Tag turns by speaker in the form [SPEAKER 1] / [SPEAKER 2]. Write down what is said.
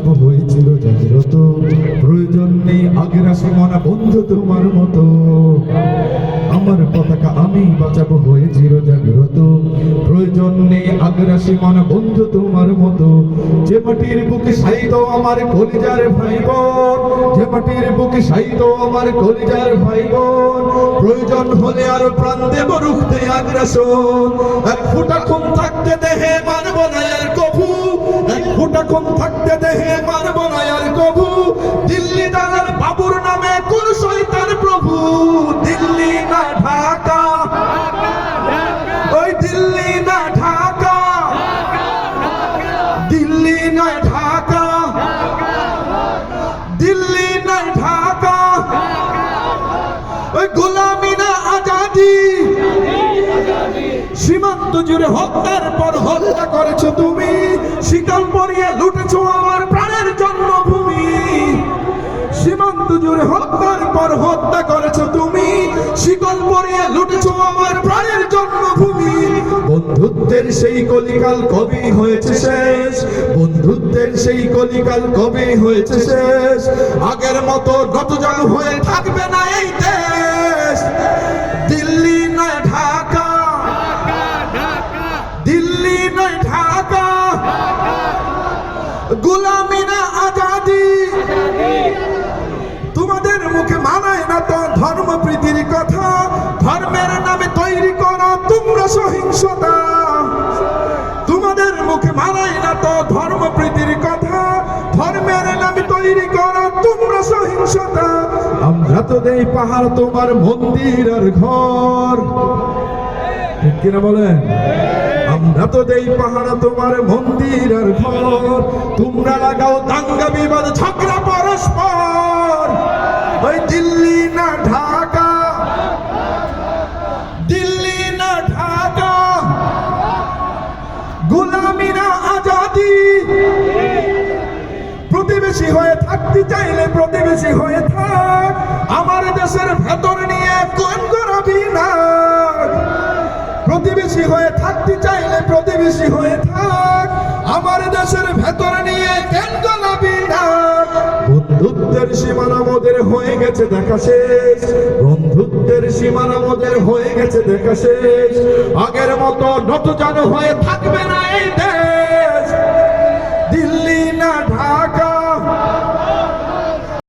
[SPEAKER 1] হয়েছিল জাগ্রত। প্রয়োজন নেই আগ্রাসী মনা বন্ধু তোমার মতো। আমার পতাকা আমি বাঁচাবো হয়েছিল জাগ্রত। প্রয়োজন নেই আগ্রাসী মনা বন্ধু তোমার মতো। যে মাটির বুকে সাইতো আমার কলিজার ভাই বোন যে মাটির বুকে সাইতো আমার কলিজার ভাই বোন প্রয়োজন হলে আর প্রাণ দেব রুখতে আগ্রাসন। এক ফুটা খুন থাকতে দেহে মানব না আর কভু এক ফুটা খুন থাকতে ওই দিল্লি না ঢাকা। দিল্লি না ঢাকা। দিল্লি না ঢাকা। ওই না আজাদি। সীমান্ত জুড়ে হত্যার পর হত্যা করেছ তুমি। শিকল পরিয়ে লুটেছো প্রাণের জন্মভূমি। সীমান্ত জুড়ে হত্যার পর হত্যা করেছ তুমি। শিকল পরিয়ে লুটেছো আমার প্রাণের জন্মভূমি। বন্ধুত্বের সেই কলিকাল কবে হয়েছে শেষ? বন্ধুত্বের সেই কলিকাল কবে হয়েছে শেষ? আগের মতো গতজানু হয়ে থাকবে না এই দেশ। দিল্লি নয় ঢাকা। দিল্লি নয় ঢাকা। গোলামি না আজাদি। সহিংসতা, আমরা তো দেই পাহাড় তোমার মন্দির আর ঘর। ঠিক কিনা বলেন? আমরা তো দেই পাহাড় তোমার মন্দির আর ঘর। তোমরা লাগাও দাঙ্গা বিবাদ, ঝগড়া পরস্পর। ওই দিল্লি না ঢাকা। দিল্লি না ঢাকা। না আজাদি। প্রতিবেশী হয়ে থাকতে চাইলে প্রতিবেশী হয়ে থাক। আমার দেশের ভেতর নিয়ে কোন করাবি না প্রতিবেশী হয়ে থাকতে চাইলে প্রতিবেশী হয়ে থাক। আমার দেশের ভেতর নিয়ে কেন গলাবি না বন্ধুত্বের সীমানা মোদের হয়ে গেছে দেখা শেষ। বন্ধুত্বের সীমানা মোদের হয়ে গেছে দেখা শেষ। আগের মতো নত জানো হয়ে থাকবে না এই দেশ।